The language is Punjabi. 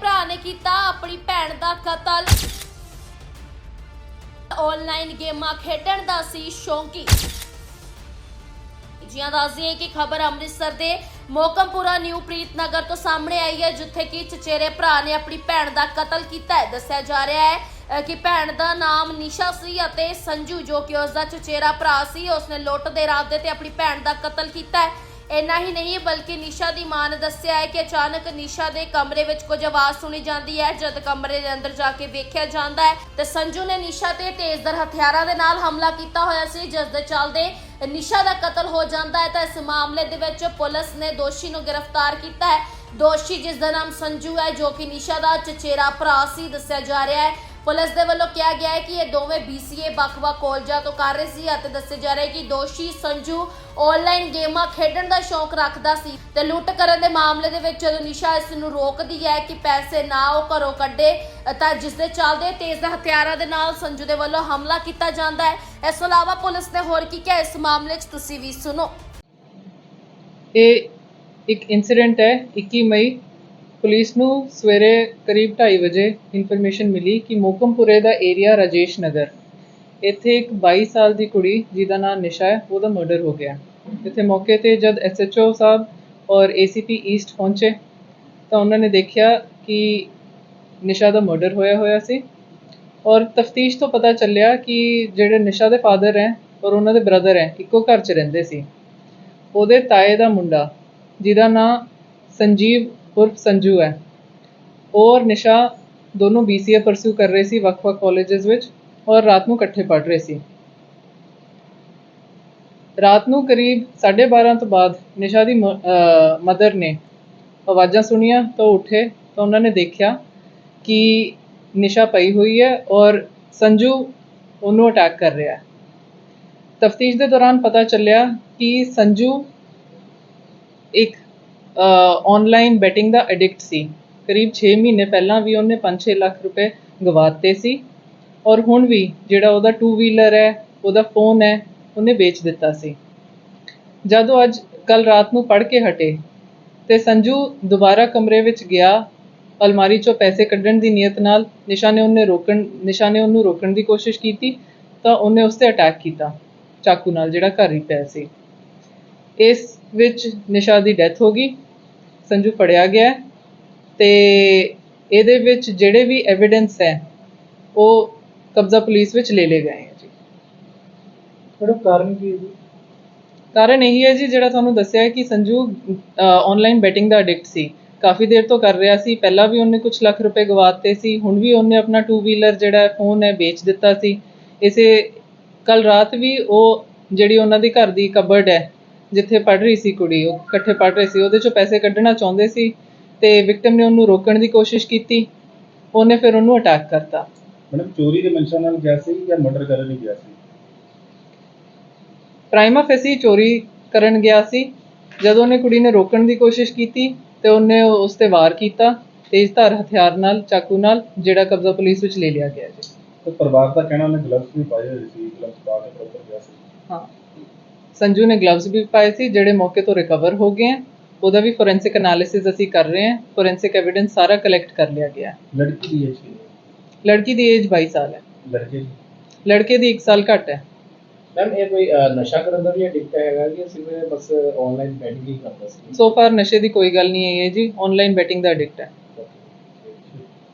ਭਰਾ ਨੇ ਕੀਤਾ ਆਪਣੀ ਭੈਣ ਦਾ ਕਤਲ। ਆਨਲਾਈਨ ਗੇਮਾਂ ਖੇਡਣ ਦਾ ਸੀ ਸ਼ੌਂਕੀ। ਜੀਆਂ ਦੱਸਦੀ ਹੈ ਕਿ ਖਬਰ ਅੰਮ੍ਰਿਤਸਰ ਦੇ ਮੋਕਮਪੁਰਾ, ਨਿਊ ਪ੍ਰੀਤ ਨਗਰ ਤੋਂ ਸਾਹਮਣੇ ਆਈ ਹੈ, ਜਿੱਥੇ ਕਿ ਚਚੇਰੇ ਭਰਾ ਨੇ ਆਪਣੀ ਭੈਣ ਦਾ ਕਤਲ ਕੀਤਾ ਹੈ। ਦੱਸਿਆ ਜਾ ਰਿਹਾ ਹੈ ਕਿ ਭੈਣ ਦਾ ਨਾਮ ਨਿਸ਼ਾ ਸੀ ਅਤੇ ਸੰਜੂ ਜੋ ਕਿ ਉਸ ਦਾ ਚਚੇਰਾ ਭਰਾ ਸੀ, ਉਸਨੇ ਲੁੱਟ ਦੇ ਇਰਾਦੇ ਤੇ ਆਪਣੀ ਭੈਣ ਦਾ ਕਤਲ ਕੀਤਾ ਹੈ। ਇੰਨਾ ਹੀ ਨਹੀਂ, ਬਲਕਿ ਨਿਸ਼ਾ ਦੀ ਮਾਂ ਨੇ ਦੱਸਿਆ ਹੈ ਕਿ ਅਚਾਨਕ ਨਿਸ਼ਾ ਦੇ ਕਮਰੇ ਵਿੱਚ ਕੁਝ ਆਵਾਜ਼ ਸੁਣੀ ਜਾਂਦੀ ਹੈ। ਜਦ ਕਮਰੇ ਦੇ ਅੰਦਰ ਜਾ ਕੇ ਵੇਖਿਆ ਜਾਂਦਾ ਹੈ ਤੇ ਸੰਜੂ ਨੇ ਨਿਸ਼ਾ ਤੇ ਤੇਜ਼ਦਰ ਹਥਿਆਰਾਂ ਦੇ ਨਾਲ ਹਮਲਾ ਕੀਤਾ ਹੋਇਆ ਸੀ, ਜਿਸ ਦੇ ਚੱਲਦੇ ਨਿਸ਼ਾ ਦਾ ਕਤਲ ਹੋ ਜਾਂਦਾ ਹੈ ਤਾਂ ਇਸ ਮਾਮਲੇ ਦੇ ਵਿੱਚ ਪੁਲਿਸ ਨੇ ਦੋਸ਼ੀ ਨੂੰ ਗ੍ਰਿਫਤਾਰ ਕੀਤਾ ਹੈ। ਦੋਸ਼ੀ ਜਿਸ ਦਾ ਨਾਮ ਸੰਜੂ ਹੈ, ਜੋ ਕਿ ਨਿਸ਼ਾ ਦਾ ਚਚੇਰਾ ਭਰਾ ਸੀ, ਦੱਸਿਆ ਜਾ ਰਿਹਾ ਹੈ। ਪੁਲਿਸ ਦੇ ਵੱਲੋਂ ਕਿਹਾ ਗਿਆ ਹੈ ਕਿ ਇਹ ਦੋਵੇਂ BCA ਵੱਖ-ਵੱਖ ਕਾਲਜਾਂ ਤੋਂ ਕਰ ਰਹੇ ਸੀ। ਅਤੇ ਦੱਸਿਆ ਜਾ ਰਿਹਾ ਹੈ ਕਿ ਦੋਸ਼ੀ ਸੰਜੂ ਆਨਲਾਈਨ ਗੇਮਾਂ ਖੇਡਣ ਦਾ ਸ਼ੌਂਕ ਰੱਖਦਾ ਸੀ ਤੇ ਲੁੱਟ ਕਰਨ ਦੇ ਮਾਮਲੇ ਦੇ ਵਿੱਚ ਜਦੋਂ ਨਿਸ਼ਾ ਇਸ ਨੂੰ ਰੋਕਦੀ ਹੈ ਕਿ ਪੈਸੇ ਨਾ ਉਹ ਘਰੋਂ ਕੱਢੇ, ਤਾਂ ਜਿਸ ਦੇ ਚੱਲਦੇ ਤੇਜ਼ ਹਥਿਆਰਾਂ ਦੇ ਨਾਲ ਸੰਜੂ ਦੇ ਵੱਲੋਂ ਹਮਲਾ ਕੀਤਾ ਜਾਂਦਾ ਹੈ। ਇਸ ਤੋਂ ਇਲਾਵਾ ਪੁਲਿਸ ਨੇ ਹੋਰ ਕੀ ਕਿਹਾ? ਇਸ ਮਾਮਲੇ 'ਚ ਤੁਸੀਂ ਵੀ ਸੁਣੋ। ਇਹ ਇੱਕ ਇਨਸੀਡੈਂਟ ਹੈ 21 ਮਈ ਪੁਲਿਸ ਨੂੰ ਸਵੇਰੇ ਕਰੀਬ 2:30 ਵਜੇ ਇਨਫੋਰਮੇਸ਼ਨ ਮਿਲੀ ਕਿ ਮੋਕਮਪੁਰੇ ਦਾ ਏਰੀਆ ਰਾਜੇਸ਼ ਨਗਰ। ਇੱਥੇ ਇੱਕ 22 ਸਾਲ ਦੀ ਕੁੜੀ ਜਿਹਦਾ ਨਾਮ ਨਿਸ਼ਾ ਹੈ, ਉਹਦਾ ਮਰਡਰ ਹੋ ਗਿਆ। ਇੱਥੇ ਮੌਕੇ ਤੇ ਜਦ ਐਸਐਚਓ ਸਾਹਿਬ ਔਰ ਏਸੀਪੀ ਈਸਟ ਪਹੁੰਚੇ, ਤਾਂ ਉਹਨਾਂ ਨੇ ਦੇਖਿਆ ਕਿ ਨਿਸ਼ਾ ਦਾ ਮਰਡਰ ਹੋਇਆ ਹੋਇਆ ਸੀ। ਔਰ ਤਫਤੀਸ਼ ਤੋਂ ਪਤਾ ਚੱਲਿਆ ਕਿ ਜਿਹੜੇ ਨਿਸ਼ਾ ਦੇ ਫਾਦਰ ਹੈ ਔਰ ਉਹਨਾਂ ਦੇ ਬ੍ਰਦਰ ਹੈ, ਇੱਕੋ ਘਰ 'ਚ ਰਹਿੰਦੇ ਸੀ। ਉਹਦੇ ਤਾਏ ਦਾ ਮੁੰਡਾ, ਜਿਹਦਾ ਨਾਂ ਸੰਜੀਵ ਉਰਫ ਸੰਜੂ ਹੈ ਔਰ ਨਿਸ਼ਾ ਦੋਨੋਂ BCA ਪਰਸੂ ਕਰ ਰਹੇ ਸੀ ਵੱਖ-ਵੱਖ ਕਾਲਜਸ ਵਿੱਚ ਔਰ ਰਾਤ ਨੂੰ ਇਕੱਠੇ ਪੜ੍ਹ ਰਹੇ ਸੀ ਰਾਤ ਨੂੰ ਕਰੀਬ 12:30 ਤੋਂ ਬਾਅਦ ਨਿਸ਼ਾ ਦੀ ਮਦਰ ਨੇ ਆਵਾਜ਼ਾਂ ਸੁਣੀਆਂ ਤਾਂ ਉਹ ਉੱਠੇ ਤਾਂ ਉਹਨਾਂ ਨੇ ਦੇਖਿਆ ਕਿ ਨਿਸ਼ਾ ਪਈ ਹੋਈ ਹੈ ਔਰ ਸੰਜੂ ਉਹਨੂੰ ਅਟੈਕ ਕਰ ਰਿਹਾ ਹੈ ਤਫਤੀਸ਼ ਦੇ ਦੌਰਾਨ ਪਤਾ ਚੱਲਿਆ ਕਿ ਸੰਜੂ ਇੱਕ ਆਨਲਾਈਨ ਬੈਟਿੰਗ ਦਾ ਐਡਿਕਟ ਸੀ। ਕਰੀਬ 6 ਮਹੀਨੇ ਪਹਿਲਾਂ ਵੀ ਉਹਨੇ 5-6 ਲੱਖ ਰੁਪਏ ਗਵਾਤੇ ਸੀ। ਔਰ ਹੁਣ ਵੀ ਜਿਹੜਾ ਉਹਦਾ ਟੂ ਵੀਲਰ ਹੈ, ਉਹਦਾ ਫੋਨ ਹੈ, ਉਹਨੇ ਵੇਚ ਦਿੱਤਾ ਸੀ। ਜਦੋਂ ਅੱਜ ਕੱਲ ਰਾਤ ਨੂੰ ਪੜ ਕੇ ਹਟੇ ਤੇ ਸੰਜੂ ਦੁਬਾਰਾ ਕਮਰੇ ਵਿੱਚ ਗਿਆ, ਅਲਮਾਰੀ ਚੋਂ ਪੈਸੇ ਕੱਢਣ ਦੀ ਨੀਅਤ ਨਾਲ ਨਿਸ਼ਾ ਨੇ ਉਹਨੇ ਰੋਕਣ ਨਿਸ਼ਾ ਨੇ ਉਹਨੂੰ ਰੋਕਣ ਦੀ ਕੋਸ਼ਿਸ਼ ਕੀਤੀ, ਤਾਂ ਉਹਨੇ ਉਸ ਤੇ ਅਟੈਕ ਕੀਤਾ, ਚਾਕੂ ਨਾਲ ਜਿਹੜਾ ਘਰ ਹੀ ਪਿਆ ਸੀ। ਇਸ ਵਿੱਚ ਨਿਸ਼ਾ ਦੀ ਡੈਥ ਹੋ ਗਈ। ਸੰਜੂ ਫੜਿਆ ਗਿਆ ਤੇ ਇਹਦੇ ਵਿੱਚ ਜਿਹੜੇ ਵੀ ਐਵੀਡੈਂਸ ਹੈ ਉਹ ਕਬਜ਼ਾ ਪੁਲਿਸ ਵਿੱਚ ਲੈ ਲਏ ਗਏ ਹੈ ਜੀ। ਮੈਡਮ ਕਾਰਨ ਕੀ ਹੈ ਜੀ? ਕਾਰਨ ਇਹੀ ਹੈ ਜੀ ਜਿਹੜਾ ਤੁਹਾਨੂੰ ਦੱਸਿਆ ਕਿ ਸੰਜੂ ਆਨਲਾਈਨ ਬੈਟਿੰਗ ਦਾ ਐਡਿਕਟ ਸੀ। ਕਾਫੀ ਦੇਰ ਤੋਂ ਕਰ ਰਿਹਾ ਸੀ ਪਹਿਲਾਂ ਵੀ ਉਹਨੇ ਕੁਝ ਲੱਖ ਰੁਪਏ ਗਵਾਤੇ ਸੀ ਹੁਣ ਵੀ ਉਹਨੇ ਆਪਣਾ 2 ਵੀਲਰ ਜਿਹੜਾ ਫੋਨ ਹੈ ਵੇਚ ਦਿੱਤਾ ਸੀ। ਇਸੇ ਕੱਲ ਰਾਤ ਵੀ ਉਹ ਜਿਹੜੀ ਉਹਨਾਂ ਦੀ ਘਰ ਦੀ ਕਬਰਡ ਹੈ ਜਿੱਥੇ ਪੜ ਰਹੀ ਸੀ ਕੁੜੀ ਉਹ ਇਕੱਠੇ ਪੜ ਰਹੇ ਸੀ। ਉਹਦੇ ਚੋਂ ਪੈਸੇ ਕੱਢਣਾ ਚਾਹੁੰਦੇ ਸੀ ਤੇ ਵਿਕਟਮ ਨੇ ਉਹਨੂੰ ਰੋਕਣ ਦੀ ਕੋਸ਼ਿਸ਼ ਕੀਤੀ। ਉਹਨੇ ਫਿਰ ਉਹਨੂੰ ਅਟੈਕ ਕਰਤਾ। ਮੈਡਮ ਚੋਰੀ ਦੇ ਮਨਸ਼ਾ ਨਾਲ ਗਿਆ ਸੀ ਜਾਂ ਮਰਡਰ ਕਰਨ ਲਈ ਗਿਆ ਸੀ? ਪ੍ਰਾਈਮਾ ਫੇਸੀ ਚੋਰੀ ਕਰਨ ਗਿਆ ਸੀ। ਜਦੋਂ ਉਹਨੇ ਕੁੜੀ ਨੇ ਰੋਕਣ ਦੀ ਕੋਸ਼ਿਸ਼ ਕੀਤੀ ਤੇ ਉਹਨੇ ਉਸ ਤੇ ਵਾਰ ਕੀਤਾ ਤੇਜ਼ਧਾਰ ਹਥਿਆਰ ਨਾਲ ਚਾਕੂ ਨਾਲ ਜਿਹੜਾ ਕਬਜ਼ਾ ਪੁਲਿਸ ਵਿੱਚ ਲੈ ਲਿਆ ਗਿਆ ਜੀ। ਤੇ ਪਰਿਵਾਰ ਦਾ ਕਹਿਣਾ ਉਹਨੇ ਗਲਵਸ ਵੀ ਪਾਏ ਹੋਏ ਸੀ ਗਲਵਸ ਪਾ ਕੇ ਪ੍ਰੋਪਰ ਗਿਆ ਸੀ। ਹਾਂ। ਸੰਜੂ ਨੇ ਗਲਵਜ਼ ਵੀ ਪਾਏ ਸੀ ਜਿਹੜੇ ਮੌਕੇ ਤੋਂ ਰਿਕਵਰ ਹੋ ਗਏ ਹੈ। ਉਹਦਾ ਵੀ ਫੋਰੈਂਸਿਕ ਐਨਾਲਿਸਿਸ ਅਸੀਂ ਕਰ ਰਹੇ ਹਾਂ। ਫੋਰੈਂਸਿਕ ਐਵੀਡੈਂਸ ਸਾਰਾ ਕਲੈਕਟ ਕਰ ਲਿਆ ਗਿਆ ਹੈ। ਲੜਕੀ ਦੀ ਹੈ? ਲੜਕੀ ਦੀ ਏਜ 22 ਸਾਲ ਹੈ। ਲੜਕੇ ਦੀ? ਲੜਕੇ ਦੀ 1 ਸਾਲ ਘੱਟ ਹੈ। ਮੈਮ ਇਹ ਕੋਈ ਅਹ, ਨਸ਼ਾ ਕਰਨ ਦਾ ਵੀ ਐਡਿਕਟ ਹੈਗਾ ਕਿ ਸਿਰਫ ਬਸ ਆਨਲਾਈਨ ਬੈਟਿੰਗ ਹੀ ਕਰਦਾ ਸੀ? ਸੋ ਫਾਰ ਨਸ਼ੇ ਦੀ ਕੋਈ ਗੱਲ ਨਹੀਂ ਹੈ ਜੀ। ਆਨਲਾਈਨ ਬੈਟਿੰਗ ਦਾ ਐਡਿਕਟ ਹੈ।